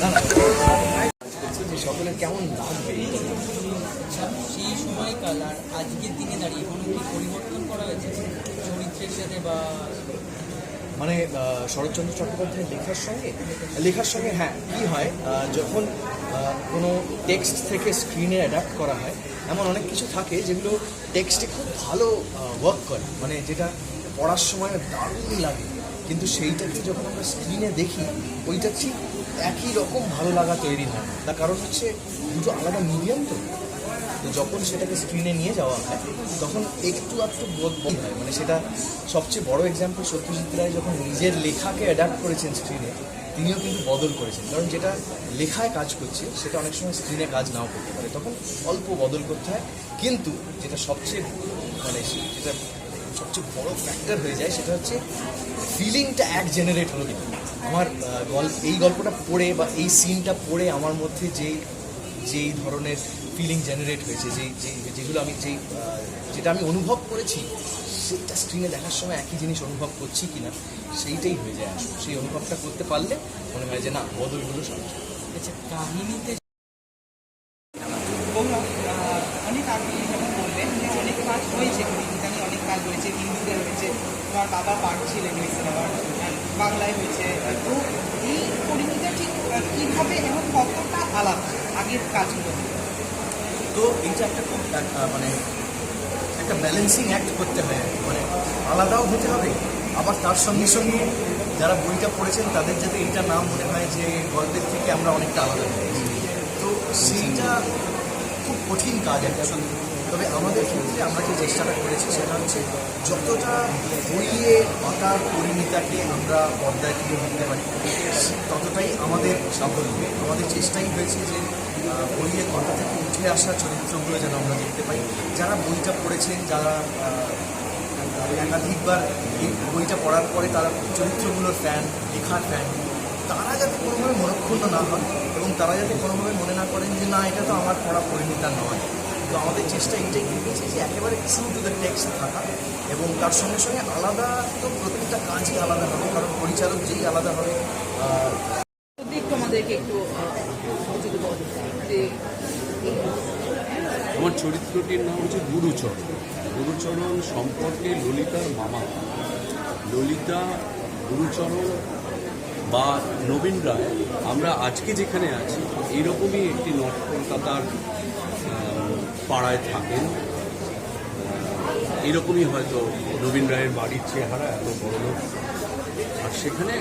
যে সকলের কেমন লাগবে? সেই সময়কাল আর আজকের দিনে দাঁড়িয়ে কোনো কি পরিবর্তন করা হয়েছে চরিত্রের সাথে বা মানে শরৎচন্দ্র চট্টোপাধ্যায়ের লেখার সঙ্গে? লেখার সঙ্গে হ্যাঁ কী হয় যখন কোনো টেক্সট থেকে স্ক্রিনে অ্যাডাপ্ট করা হয় এমন অনেক কিছু থাকে যেগুলো টেক্সটে খুব ভালো ওয়ার্ক করে। মানে যেটা পড়ার সময় দারুণ লাগে। কিন্তু সেইটাকে যখন আমরা স্ক্রিনে দেখি ওইটা ঠিক একই রকম ভালো লাগা তৈরি হয়। তার কারণ হচ্ছে দুটো আলাদা মিডিয়াম তো। তো যখন সেটাকে স্ক্রিনে নিয়ে যাওয়া হয়, তখন একটু একটু বোধ বোধ হয়। মানে সেটা সবচেয়ে বড় এক্সাম্পল সত্যজিৎ রায় যখন নিজের লেখাকে অ্যাডাপ্ট করেছেন স্ক্রিনে তিনিও কিন্তু বদল করেছেন। কারণ যেটা লেখায় কাজ করছে, সেটা অনেক সময় স্ক্রিনে কাজ নাও করতে পারে। তখন অল্প বদল করতে হয়। কিন্তু যেটা সবচেয়ে মানে যেটা সবচেয়ে বড় ফ্যাক্টর হয়ে যায় সেটা হচ্ছে ফিলিংটা এক জেনারেট হলো কিন্তু। আমার গল্প এই গল্পটা পড়ে বা এই সিনটা পড়ে আমার মধ্যে যেই যেই ধরনের ফিলিং জেনারেট হয়েছে যেই যেগুলো আমি যেই যেটা আমি অনুভব করেছি, সেটা স্ক্রিনে দেখার সময় একই জিনিস অনুভব করছি কি না সেইটাই হয়ে যায় সেই অনুভবটা করতে পারলে মনে হয় যে না বদলগুলো সব আচ্ছা কাহিনীতে এবং আহ, অনেক আগে যেমন বললেন যে অনেক কাজ হয়েছে কবিতানি অনেক কাজ হয়েছে হিন্দিতে হয়েছে তোমার বাবা পাঠ ছিলেন ওই সিনেমার বাংলায় হয়েছে তো এই পরিণতিটা ঠিক কীভাবে এবং কতটা আলাদা আগের কাজগুলো? তো এইটা একটা খুব মানে একটা ব্যালেন্সিং অ্যাক্ট করতে হয়। মানে আলাদাও হতে হবে, আবার তার সঙ্গে সঙ্গে যারা বইটা পড়েছেন তাদের যাতে এইটা না মনে হয় যে গল্পের থেকে আমরা অনেকটা আলাদা হয়েছি তো সেইটা খুব কঠিন কাজ একটা সঙ্গে তবে আমাদের ক্ষেত্রে আমরা যে চেষ্টাটা করেছি সেটা হচ্ছে যতটা বইয়ে আঁকার পরিণীতাকে আমরা পর্দায় তুলে ধরতে পারি, ততটাই আমাদের সাফল্য। আমাদের চেষ্টাই হয়েছে যে বইয়ের কথা থেকে উঠে আসা চরিত্রগুলো যেন আমরা দেখতে পাই। যারা বইটা পড়েছেন, যারা একাধিকবার এই বইটা পড়ার পরে তারা চরিত্রগুলোর ফ্যান লেখার ফ্যান তারা যাতে কোনোভাবে মনক্ষুণ্ণ না হন এবং তারা যাতে কোনোভাবে মনে না করেন যে, না, এটা তো আমার পড়া পরিণীতা নয়। তো আমাদের চেষ্টা এইটাই থেকেছে যে একেবারে ট্রু টু দ্য টেক্সট থাকা এবং তার সঙ্গে সঙ্গে আলাদা তো প্রত্যেকটা কাজই আলাদা হবে কারণ পরিচালক যেই আলাদা হবে একটু আমাদেরকে একটু আমার চরিত্রটির নাম হচ্ছে গুরুচরণ। গুরুচরণ সম্পর্কে ললিতার মামা। ললিতা গুরুচরণ বা নবীন রায় আমরা আজকে যেখানে আছি এইরকমই একটি নর্থ কলকাতার পাড়ায় থাকেন। এরকমই হয়তো নবীন রায়ের বাড়ির চেহারা, এত বড় লোক। আর সেখানে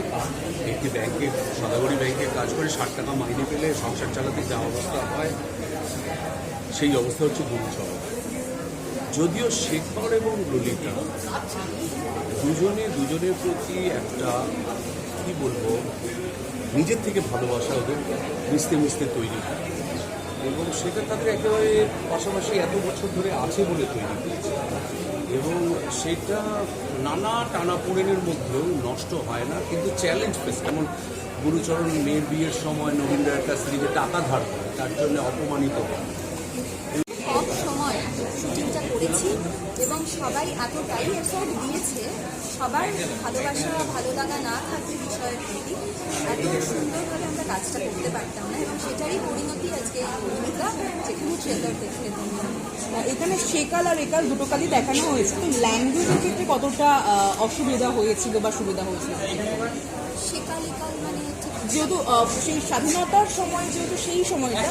একটি ব্যাংকে, সদাগরি ব্যাংকে কাজ করে, ষাট টাকা মাইনে পেলে সংসার চালাতে যা অবস্থা হয়, সেই অবস্থা হচ্ছে গুরুচরণ যদিও শেখর এবং ললিতা দুজনে, দুজনের প্রতি একটা, কি বলব, নিজের থেকে ভালোবাসা ওদের মিশতে মিশতে তৈরি হয়। এবং সেটা তাদের একেবারে পাশাপাশি এত বছর ধরে আছে বলে তৈরি হয়েছে এবং সেটা নানা টানাপোড়েনের মধ্যেও নষ্ট হয় না, কিন্তু চ্যালেঞ্জ ফেস যেমন গুরুচরণ মেয়ের বিয়ের সময় নবীন রায়ের কাছ থেকে টাকা ধার করে, তার জন্য অপমানিত হয়। সময় এবং সবাই এতটাই এফোর্ট দিয়েছে, সবার ভালোবাসা ভালো লাগা না থাকলে বিষয়ের প্রতি কাজটা করতে পারতাম না এবং সেটারই পরিণতি আজকে এই ভূমিকা যেখানে ট্রেলার দেখলে তোমরা এখানে সেকাল আর একাল দুটো কালই দেখানো হয়েছে। তো ল্যাঙ্গুয়েজের ক্ষেত্রে কতটা অসুবিধা হয়েছিল বা সুবিধা হয়েছিল? সেকাল একাল মানে যেহেতু সেই স্বাধীনতার সময় যেহেতু সেই সময়টা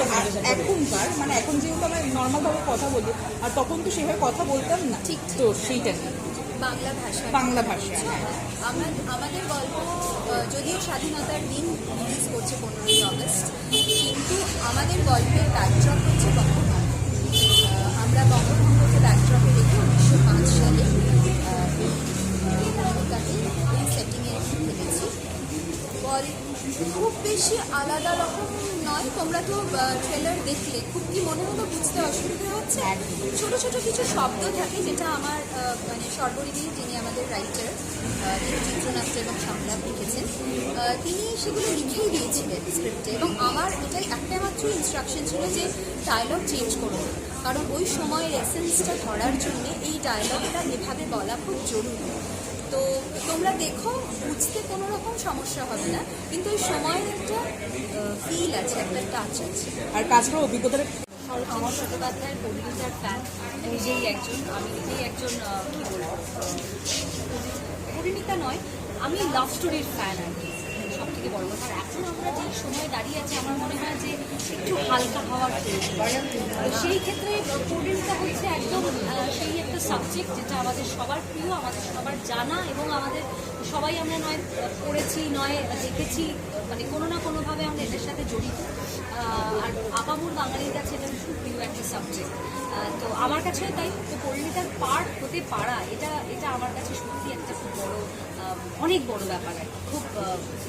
এখনকার মানে এখন যেহেতু আমরা নর্মালভাবে কথা বলি আর তখন তো সেভাবে কথা বলতাম না। ঠিক, তো সেইটা নিয়ে বাংলা ভাষা। বাংলা ভাষা হ্যাঁ। আমরা আমাদের গল্প যদিও স্বাধীনতার দিন রিলিজ করছে পনেরোই অগস্ট কিন্তু আমাদের গল্পের ব্যাকড্রপ হচ্ছে বঙ্গভঙ্গ আমরা বঙ্গভঙ্গকে ব্যাকড্রপে রেখে উনিশশো পাঁচ সালে এই ভূমিকাতে এই সেটিংয়ে থেকেছি বল খুব বেশি আলাদা রকম নয়। তোমরা তো ট্রেলার দেখলে। খুব কি মনে হলো বুঝতে অসুবিধা হচ্ছে? ছোট ছোট কিছু শব্দ থাকে যেটা আমার মানে সর্বরিদি যিনি আমাদের রাইটার চিত্রনাট্য এবং সংলাপ লিখেছেন তিনি সেগুলো লিখেই দিয়েছিলেন স্ক্রিপ্টে এবং আমার এটাই একটাই মাত্র ইনস্ট্রাকশন ছিল যে ডায়লগ চেঞ্জ করুন। কারণ ওই সময়ের এসেন্সটা ধরার জন্য এই ডায়লগটা এভাবে বলা খুব জরুরি। তো তোমরা দেখো বুঝতে কোনো রকম সমস্যা হবে না। কিন্তু ওই সময়ের একটা ফিল আছে একটা টাচ আছে। আর কাজ করার অভিজ্ঞতাটা আমার চট্টোপাধ্যায়ের পরিণীতার ফ্যান নিজেই একজন আমি নিজেই একজন কী বলব পরিণীতা নয় আমি লাভ স্টোরির ফ্যান আর কি। থেকে বড় কথা এখন আমরা যে সময় দাঁড়িয়ে আছি, আমার মনে হয় যে একটু হালকা হওয়ার সেই ক্ষেত্রে পরিণীতা হচ্ছে একদম সেই একটা সাবজেক্ট যেটা আমাদের সবার প্রিয়, আমাদের সবার জানা এবং আমাদের সবাই আমরা নয়, পড়েছি, নয়, দেখেছি মানে কোনো না কোনোভাবে আমরা এদের সাথে জড়িত। আর আপামুর বাঙালির কাছে এটা ভীষণ প্রিয় একটা সাবজেক্ট তো আমার কাছে তাই, তো পরিণীতার পার্ট হতে পারা, এটা এটা আমার কাছে সত্যি একটা খুব বড় অনেক বড় ব্যাপার আর খুব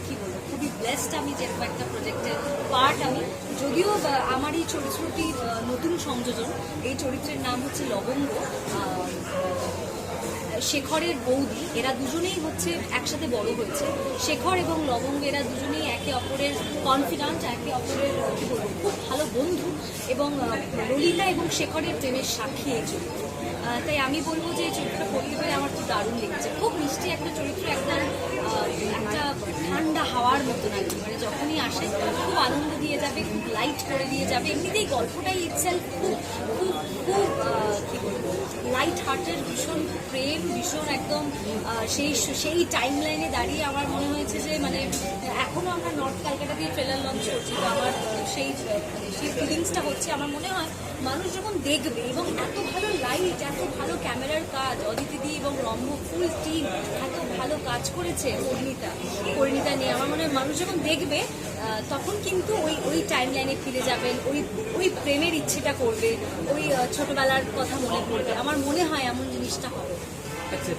কি বলব খুবই ব্লেসড আমি যেরকম একটা প্রজেক্টের পার্ট আমি। যদিও আমার এই চরিত্রটির আহ, নতুন সংযোজন এই চরিত্রের নাম হচ্ছে লবঙ্গ শেখরের বৌদি এরা দুজনেই হচ্ছে একসাথে বড় হয়েছে। শেখর এবং লবঙ্গ এরা দুজনেই একে অপরের কনফিডেন্ট একে অপরের খুব ভালো বন্ধু এবং ললিতা এবং শেখরের প্রেমের সাক্ষী এই চরিত্র। তাই আমি বলব যে চরিত্রটা পড়তে পেরে আমার খুব দারুণ লেগেছে। খুব মিষ্টি একটা চরিত্র, একদম একটা ঠান্ডা হাওয়ার মতন আর মানে যখনই আসে, খুব আনন্দ দিয়ে যাবে, খুব লাইট করে দিয়ে যাবে। এমনিতেই গল্পটাই ইটসেলফ খুব খুব খুব কি বলব লাইট হার্টের ভীষণ প্রেম, ভীষণ একদম সেই সেই টাইম লাইনে দাঁড়িয়ে আমার মনে হয়েছে যে মানে এখনও আমরা নর্থ ক্যালকাটা দিয়ে ট্রেলার লঞ্চ করছি, তো আমার সেই সেই ফিলিংসটা হচ্ছে আমার মনে হয় মানুষ যখন দেখবে এবং এত ভালো লাইট এত ভালো ক্যামেরার কাজ অদিতিদি এবং রম্য ফুল টিম এত ভালো কাজ করেছে পরিণীতা পরিণীতা নিয়ে আমার মনে হয় মানুষ যখন দেখবে তখন কিন্তু ওই ওই টাইম লাইনে ফিরে যাবেন ওই ওই প্রেমের ইচ্ছেটা করবে ওই ছোটবেলার কথা মনে পড়বে। আমার মনে হয় এমন জিনিসটা হবে। আচ্ছা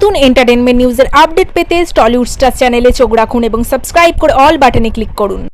নতুন এন্টারটেনমেন্ট নিউজের আপডেট পেতে টলিউড স্টার চ্যানেলে চোখ রাখুন এবং সাবস্ক্রাইব করে অল বাটনে ক্লিক করুন।